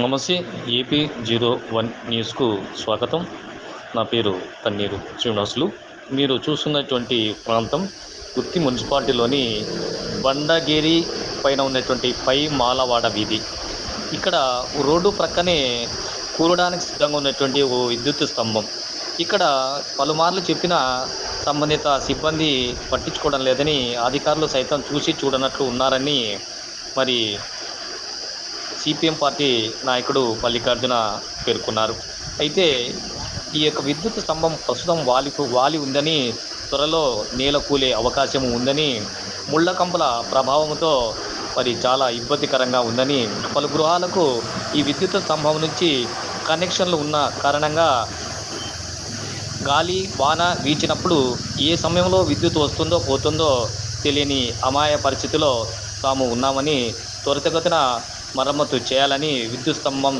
నమస్తే AP zero one న్యూస్కు స్వాగతం. నా పేరు తన్నీరు శ్రీనివాసులు. మీరు చూస్తున్నటువంటి ప్రాంతం గుత్తి మున్సిపాలిటీలోని బండగేరి పైన ఉన్నటువంటి పై మాలవాడ వీధి. ఇక్కడ రోడ్డు ప్రక్కనే కూలడానికి సిద్ధంగా ఉన్నటువంటి ఓ విద్యుత్ స్తంభం. ఇక్కడ పలుమార్లు చెప్పిన సంబంధిత సిబ్బంది పట్టించుకోవడం లేదని అధికారులు సైతం చూసి చూడనట్లు ఉన్నారని మరి సిపిఎం పార్టీ నాయకుడు మల్లికార్జున పేర్కొన్నారు. అయితే ఈ యొక్క విద్యుత్ స్తంభం ప్రస్తుతం వాలి వాలి ఉందని త్వరలో నేల కూలే అవకాశం ఉందని ముళ్ళకంపల ప్రభావంతో మరి చాలా ఇబ్బందికరంగా ఉందని పలు గృహాలకు ఈ విద్యుత్ స్తంభం నుంచి కనెక్షన్లు ఉన్న కారణంగా గాలి వాన వీచినప్పుడు ఏ సమయంలో విద్యుత్ వస్తుందో పోతుందో తెలియని అమాయ పరిస్థితిలో తాము ఉన్నామని త్వరితగతిన మరమ్మతు చేయాలని విద్యుత్ స్తంభం